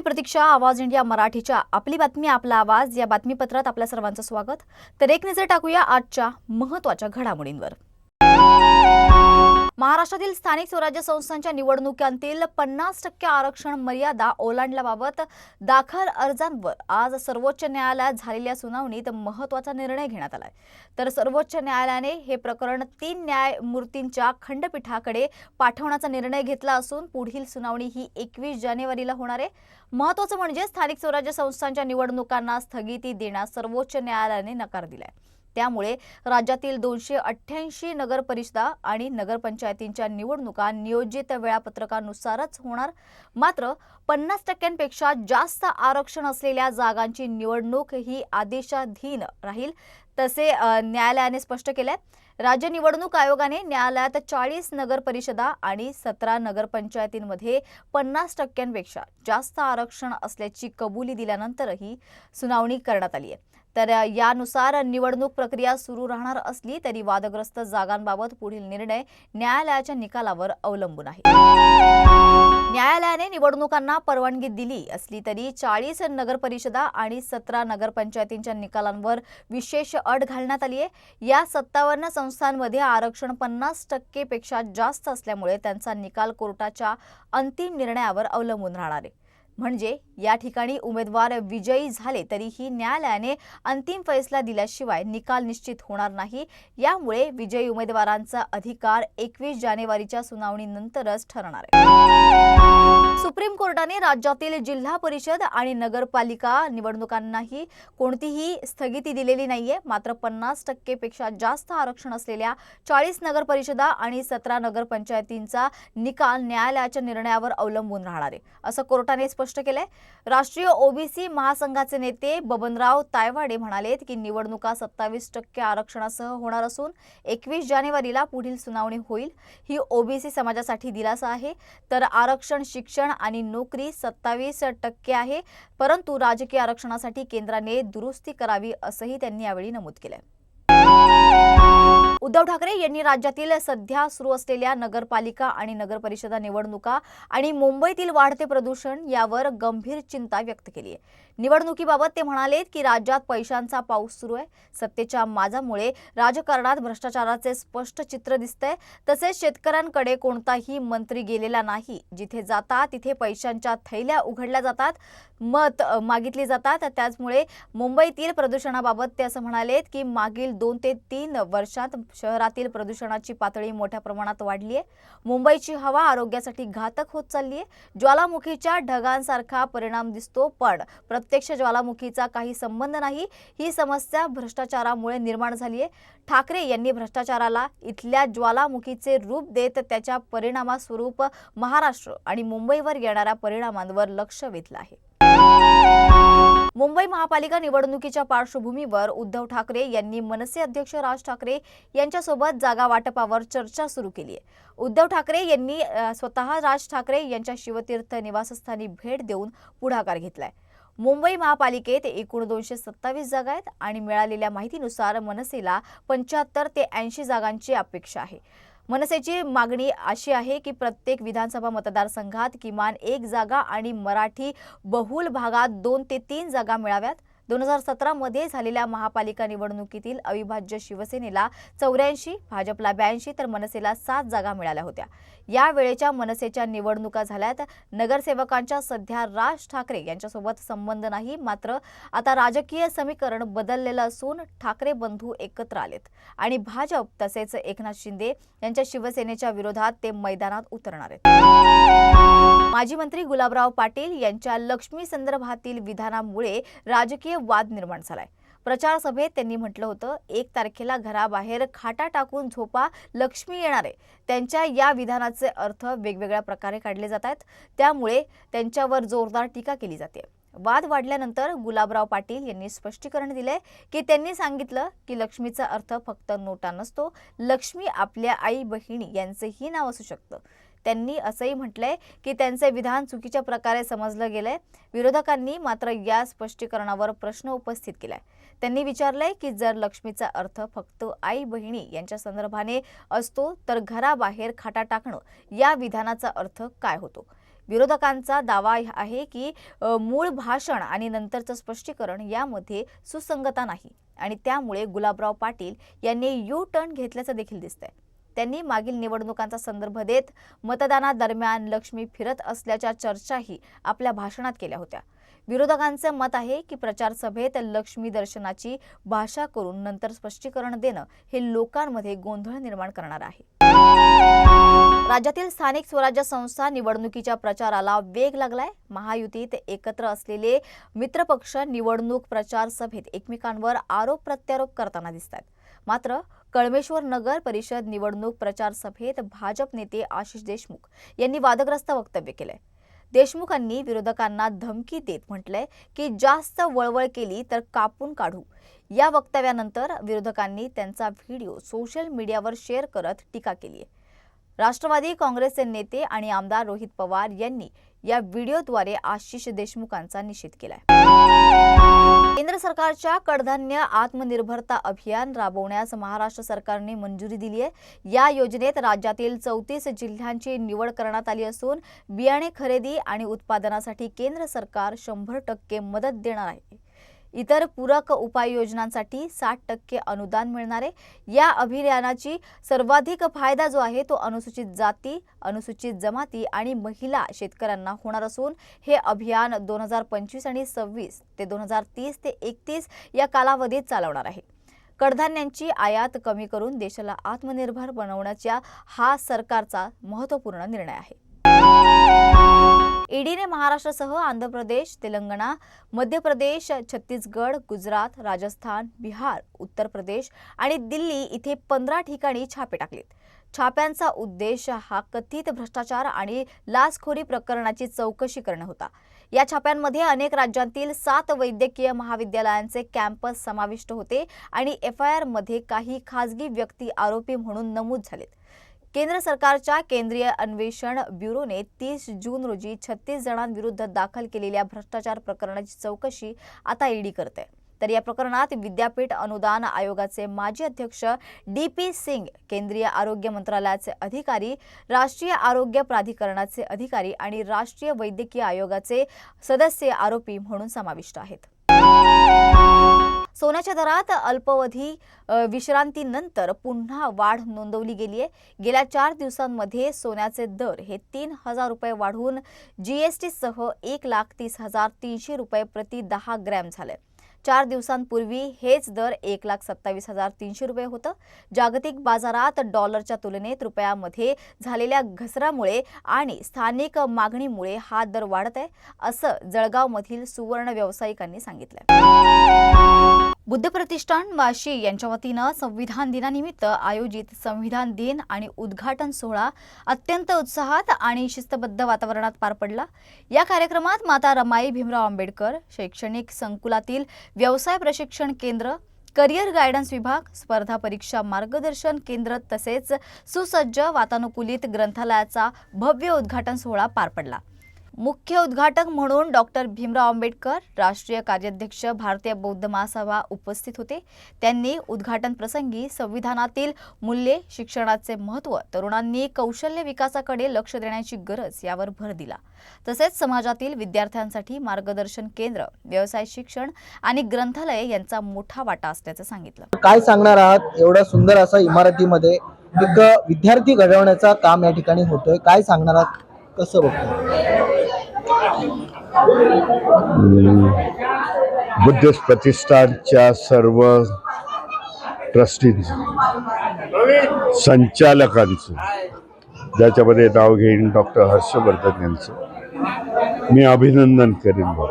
आपली प्रतीक्षा आवाज इंडिया मराठीच्या आपली बातमी आपला आवाज या बातमीपत्रात आपल्या सर्वांचं स्वागत. तर एक नजर टाकूया आजच्या महत्त्वाच्या घडामोडींवर. महाराष्ट्रातील स्थानिक स्वराज्य संस्थांच्या निवडणुकांतील पन्नास टक्के आरक्षण मर्यादा ओलांडल्याबाबत दाखल अर्जांवर आज सर्वोच्च न्यायालयात झालेल्या सुनावणीत महत्त्वाचा निर्णय घेण्यात आलाय. तर सर्वोच्च न्यायालयाने हे प्रकरण तीन न्यायमूर्तींच्या खंडपीठाकडे पाठवण्याचा निर्णय घेतला असून पुढील सुनावणी ही एकवीस जानेवारीला होणार आहे. महत्वाचं म्हणजे स्थानिक स्वराज्य संस्थांच्या निवडणुकांना स्थगिती देण्यास सर्वोच्च न्यायालयाने नकार दिलाय. त्यामुळे राज्यातील दोनशे अठ्ठ्याऐंशी नगरपरिषदा आणि नगरपंचायतींच्या निवडणुका नियोजित वेळापत्रकानुसारच होणार. मात्र पन्नास टक्क्यांपेक्षा जास्त आरक्षण असलेल्या जागांची निवडणूक ही आदेशाधीन राहील तसे न्यायालयाने स्पष्ट केलंय. राज्य निवडणूक आयोगाने न्यायालयात चाळीस नगर परिषदा आणि सतरा नगरपंचायतींमध्ये पन्नास टक्क्यांपेक्षा जास्त आरक्षण असल्याची कबुली दिल्यानंतरही सुनावणी करण्यात आली आहे. तर यानुसार निवडणूक प्रक्रिया सुरू राहणार असली तरी वादग्रस्त जागांबाबत पुढील निर्णय न्यायालयाच्या निकालावर अवलंबून आहे. न्यायालयाने निवडणुकांना परवानगी दिली असली तरी चाळीस नगरपरिषदा आणि सतरा नगरपंचायतींच्या निकालांवर विशेष अट घालण्यात आली आहे या सत्तावन्न संस्थांमध्ये आरक्षण पन्नास टक्केपेक्षा जास्त असल्यामुळे त्यांचा निकाल कोर्टाच्या अंतिम निर्णयावर अवलंबून राहणार आहे. म्हणजे या ठिकाणी उमेदवार विजयी झाले तरीही न्यायालयाने अंतिम फैसला दिल्याशिवाय निकाल निश्चित होणार नाही. यामुळे विजयी उमेदवारांचा अधिकार एकवीस जानेवारीच्या सुनावणीनंतरच ठरणार आहे. सुप्रीम कोर्टाने राज्यातील जिल्हा परिषद आणि नगरपालिका निवडणुकांनाही कोणतीही स्थगिती दिलेली नाहीये. मात्र पन्नास टक्केपेक्षा जास्त आरक्षण असलेल्या चाळीस नगर परिषदा आणि सतरा नगरपंचायतींचा निकाल न्यायालयाच्या निर्णयावर अवलंबून राहणार आहे. असं कोर्टाने स्पष्ट केलंय. राष्ट्रीय ओबीसी महासंघाचे नेते बबनराव तायवाडे म्हणालेत की निवडणुका सत्तावीस टक्के आरक्षणासह होणार असून एकवीस जानेवारीला पुढील सुनावणी होईल. ही ओबीसी समाजासाठी दिलासा आहे. तर आरक्षण शिक्षण आणि नोकरी सत्तावीस टक्के आहे. परंतु राजकीय आरक्षणासाठी केंद्राने दुरुस्ती करावी असंही त्यांनी यावेळी नमूद केलंय. उद्धव ठाकरे यांनी राज्यातील सध्या सुरू असलेल्या नगरपालिका आणि नगरपरिषदा निवडणुका आणि मुंबईतील वाढते प्रदूषण यावर गंभीर चिंता व्यक्त केली आहे. निवडणुकीबाबत ते म्हणाले की राज्यात पैशांचा पाऊस सुरू आहे. सत्तेच्या माजामुळे राजकारणात भ्रष्टाचाराचे स्पष्ट चित्र दिसतंय. तसेच शेतकऱ्यांकडे कोणताही मंत्री गेलेला नाही. जिथे जातात तिथे पैशांच्या थैल्या उघडल्या जातात मत मागितली जातात. त्याचमुळे मुंबईतील प्रदूषणाबाबत ते असं म्हणालेत की मागील दोन ते तीन वर्षात शहरातील प्रदूषणाची पातळी मोठ्या प्रमाणात वाढली आहे. मुंबईची हवा आरोग्यासाठी घातक होत चालली आहे. ज्वालामुखीच्या ढगांसारखा परिणाम दिसतो पण प्रत्यक्ष ज्वालामुखीचा काही संबंध नाही. ही समस्या भ्रष्टाचारामुळे निर्माण झाली आहे ठाकरे यांनी भ्रष्टाचाराला इथल्या ज्वालामुखीचे रूप देत त्याच्या परिणामास्वरूप महाराष्ट्र आणि मुंबईवर येणाऱ्या परिणामांवर लक्ष वेधलं आहे. मुंबई महापालिका निवडणुकीच्या पार्श्वभूमीवर उद्धव ठाकरे यांनी मनसे अध्यक्ष राज ठाकरे यांच्यासोबत जागा वाटपावर चर्चा सुरू केली आहे. उद्धव ठाकरे यांनी स्वतः राज ठाकरे यांच्या शिवतीर्थ निवासस्थानी भेट देऊन पुढाकार घेतलाय. मुंबई महापालिकेत एकूण दोनशे सत्तावीस जागा आहेत आणि मिळालेल्या माहितीनुसार मनसेला पंच्याहत्तर ते ऐंशी जागांची अपेक्षा आहे. मनसेची मागणी अशी आहे की प्रत्येक विधानसभा मतदारसंघात किमान एक जागा आणि मराठी बहुल भागात दोन ते तीन जागा मिळाव्यात. दोन हजार सतरामध्ये झालेल्या महापालिका निवडणुकीतील अविभाज्य शिवसेनेला चौऱ्याऐंशी भाजपला ब्याऐंशी तर मनसेला सात जागा मिळाल्या होत्या. या वेळेच्या मनसेच्या निवडणुका झाल्यात. नगरसेवकांच्या सध्या राज ठाकरे यांच्यासोबत संबंध नाही. मात्र आता राजकीय समीकरण बदललेलं असून ठाकरे बंधू एकत्र आलेत. आणि भाजप तसेच एकनाथ शिंदे यांच्या शिवसेनेच्या विरोधात ते मैदानात उतरणार आहेत. माजी मंत्री गुलाबराव पाटील यांच्या लक्ष्मी संदर्भातील विधानामुळे राजकीय वाद निर्माण झालाय. प्रचार सभेत त्यांनी म्हटलं होतं एक तारखेला घराबाहेर खाटा टाकून झोपा लक्ष्मी येणार. आहे त्यांच्या या विधानाचे अर्थ वेगवेगळ्या प्रकारे काढले जात आहेत त्यामुळे त्यांच्यावर जोरदार टीका केली जाते. वाद वाढल्यानंतर गुलाबराव पाटील यांनी स्पष्टीकरण दिले की त्यांनी सांगितलं की लक्ष्मीचा अर्थ फक्त नोटा नसतो. लक्ष्मी आपल्या आई बहिणी यांचेही नाव असू शकतं. त्यांनी असंही म्हटलंय की त्यांचे विधान चुकीच्या प्रकारे समजलं गेलंय. विरोधकांनी मात्र या स्पष्टीकरणावर प्रश्न उपस्थित केलाय. त्यांनी विचारलंय की जर लक्ष्मीचा अर्थ फक्त आई बहिणी यांच्या संदर्भाने असतो तर घराबाहेर खाटा टाकणं या विधानाचा अर्थ काय होतो? विरोधकांचा दावा आहे की मूळ भाषण आणि नंतरचं स्पष्टीकरण यामध्ये सुसंगता नाही आणि त्यामुळे गुलाबराव पाटील यांनी यू टर्न घेतल्याचं देखील दिसतंय. त्यांनी मागील निवडणुकांचा संदर्भ देत मतदानादरम्यान लक्ष्मी फिरत असल्याच्या चर्चाही आपल्या भाषणात केल्या होत्या. विरोधकांचं मत आहे की प्रचार सभेत लक्ष्मी दर्शनाची भाषा करून नंतर स्पष्टीकरण देणं हे लोकांमध्ये गोंधळ निर्माण करणार आहे. राज्यातील स्थानिक स्वराज्य संस्था निवडणुकीच्या प्रचाराला वेग लागलाय. महायुतीत एकत्र असलेले मित्रपक्ष निवडणूक प्रचार सभेत एकमेकांवर आरोप प्रत्यारोप करताना दिसतात मात्र कळमेश्वर नगर परिषद निवडणूक प्रचार सभेत भाजप नेते आशिष देशमुख यांनी वादग्रस्त वक्तव्य केलंय. देशमुखांनी विरोधकांना धमकी देत म्हटलंय की जास्त वळवळ केली तर कापून काढू. या वक्तव्यानंतर विरोधकांनी त्यांचा व्हिडिओ सोशल मीडियावर शेअर करत टीका केली आहे राष्ट्रवादी काँग्रेसचे नेते आणि आमदार रोहित पवार यांनी या व्हिडिओद्वारे आशिष देशमुखांचा निषेध केलाय. केंद्र सरकारच्या कडधान्य आत्मनिर्भरता अभियान राबवण्यास महाराष्ट्र सरकारने मंजुरी दिली आहे. या योजनेत राज्यातील चौतीस जिल्ह्यांची निवड करण्यात आली असून बियाणे खरेदी आणि उत्पादनासाठी केंद्र सरकार शंभर टक्के मदत देणार आहे. इतर पूरक उपाययोजनांसाठी साठ टक्के अनुदान मिळणार आहे. या अभियानाची सर्वाधिक फायदा जो आहे तो अनुसूचित जाती अनुसूचित जमाती आणि महिला शेतकऱ्यांना होणार असून हे अभियान दोन हजार पंचवीस आणि सव्वीस ते दोन हजार तीस ते एकतीस या कालावधीत चालवणार आहे. कडधान्यांची आयात कमी करून देशाला आत्मनिर्भर बनवण्याच्या हा सरकारचा महत्त्वपूर्ण निर्णय आहे. ईडीने महाराष्ट्रासह आंध्र प्रदेश तेलंगणा मध्य प्रदेश छत्तीसगड गुजरात राजस्थान बिहार उत्तर प्रदेश आणि दिल्ली इथे पंधरा ठिकाणी छापे टाकलेत. छाप्यांचा उद्देश हा कथित भ्रष्टाचार आणि लाचखोरी प्रकरणाची चौकशी करणं होता. या छाप्यांमध्ये अनेक राज्यांतील सात वैद्यकीय महाविद्यालयांचे कॅम्पस समाविष्ट होते आणि एफ आय आरमध्ये काही खासगी व्यक्ती आरोपी म्हणून नमूद झालेत. केंद्र सरकारच्या केंद्रीय अन्वेषण ब्युरोने तीस जून रोजी छत्तीस जणांविरुद्ध दाखल केलेल्या भ्रष्टाचार प्रकरणाची चौकशी आता ईडी करते तर या प्रकरणात विद्यापीठ अनुदान आयोगाचे माजी अध्यक्ष डी पी सिंग केंद्रीय आरोग्य मंत्रालयाचे अधिकारी राष्ट्रीय आरोग्य प्राधिकरणाचे अधिकारी आणि राष्ट्रीय वैद्यकीय आयोगाचे सदस्य आरोपी म्हणून समाविष्ट आहेत. सोन्याच्या दरात अल्पावधी विश्रांतीनंतर पुन्हा वाढ नोंदवली गेली आहे. गेल्या चार दिवसांमध्ये सोन्याचे दर हे तीन हजार रुपये वाढून जीएसटीसह एक लाख तीस हजार तीनशे रुपये प्रति दहा ग्रॅम झाले. चार दिवसांपूर्वी हेच दर एक लाख सत्तावीस हजार तीनशे रुपये होतं. जागतिक बाजारात डॉलरच्या तुलनेत रुपयामध्ये झालेल्या घसरामुळे आणि स्थानिक मागणीमुळे हा दर वाढत आहे असं जळगावमधील सुवर्ण व्यावसायिकांनी सांगितलं बुद्ध प्रतिष्ठान वाशी यांच्या वतीनं संविधान दिनानिमित्त आयोजित संविधान दिन आणि उद्घाटन सोहळा अत्यंत उत्साहात आणि शिस्तबद्ध वातावरणात पार पडला. या कार्यक्रमात माता रमाई भीमराव आंबेडकर शैक्षणिक संकुलातील व्यवसाय प्रशिक्षण केंद्र करिअर गायडन्स विभाग स्पर्धा परीक्षा मार्गदर्शन केंद्र तसेच सुसज्ज वातानुकूलित ग्रंथालयाचा भव्य उद्घाटन सोहळा पार पडला. मुख्य उद्घाटक म्हणून डॉक्टर भीमराव आंबेडकर राष्ट्रीय कार्याध्यक्ष भारतीय बौद्ध महासभा उपस्थित होते. त्यांनी उद्घाटन प्रसंगी संविधानातील मूल्ये शिक्षणाचे महत्त्व तरुणांनी कौशल्य विकासाकडे लक्ष देण्याची गरज यावर भर दिला. तसेच समाजातील विद्यार्थ्यांसाठी मार्गदर्शन केंद्र व्यवसाय शिक्षण आणि ग्रंथालय यांचा मोठा वाटा असल्याचं सांगितलं. काय सांगणार आहात? एवढ्या सुंदर असा इमारतीमध्ये एक विद्यार्थी घडवण्याचा काम या ठिकाणी होतोय. काय सांगणार आहात? कसं बघतो बुद्धिस्ट प्रतिष्ठानच्या सर्व ट्रस्टींचं संचालकांचं ज्याच्यामध्ये नाव घेईन डॉक्टर हर्षवर्धन यांचं मी अभिनंदन करीन बघ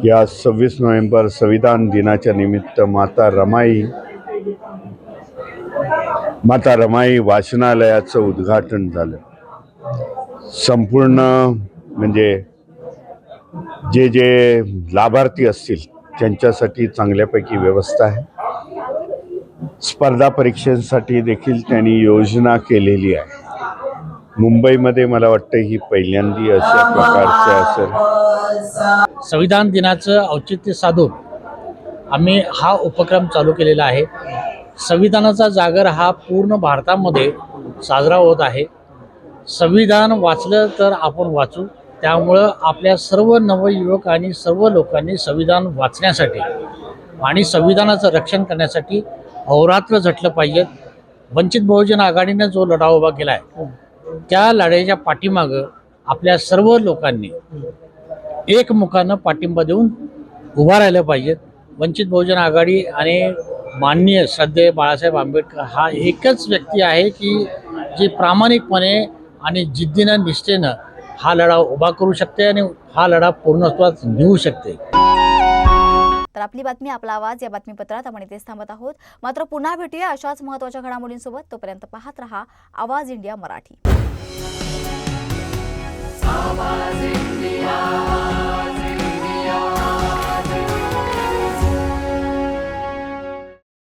की आज सव्वीस नोव्हेंबर संविधान दिनाच्या निमित्त माता रमाई माता रमाई वाचनालयाचं उद्घाटन झालं. संपूर्ण म्हणजे जे जे लाभार्थी असतील त्यांच्यासाठी चांगल्यापैकी व्यवस्था आहे. स्पर्धा परीक्षांसाठी देखील त्यांनी योजना केलेली आहे. मुंबईमध्ये मला वाटतं ही पहिल्यांदी अशा प्रकारचं असेल. संविधान दिनाचं औचित्य साधून आम्ही हा उपक्रम चालू केलेला आहे. संविधानाचा जागर हा पूर्ण भारतामध्ये साजरा होत आहे. संविधान वाचलं तर आपण वाचू. त्यामुळं आपल्या सर्व नवयुवक आणि सर्व लोकांनी संविधान वाचण्यासाठी आणि संविधानाचं रक्षण करण्यासाठी अहोरात्र झटलं पाहिजे. वंचित बहुजन आघाडीनं जो लढा उभा केला आहे त्या लढाईच्या पाठीमागं आपल्या सर्व लोकांनी एकमुखानं पाठिंबा देऊन उभा राहिलं पाहिजेत वंचित बहुजन आघाडी आणि माननीय श्रद्धेय बाळासाहेब आंबेडकर हा एकच व्यक्ती आहे की जी प्रामाणिकपणे आणि जिद्दीनं निष्ठेनं हा लढा उभा करू शकते आणि हा लढा पूर्णत्वात नेऊ शकते. तर आपली बातमी आपला आवाज या बातमीपत्रात आपण इथेच थांबत आहोत. मात्र पुन्हा भेटूया अशाच महत्त्वाच्या घडामोडींसोबत. तोपर्यंत पाहत रहा आवाज इंडिया मराठी.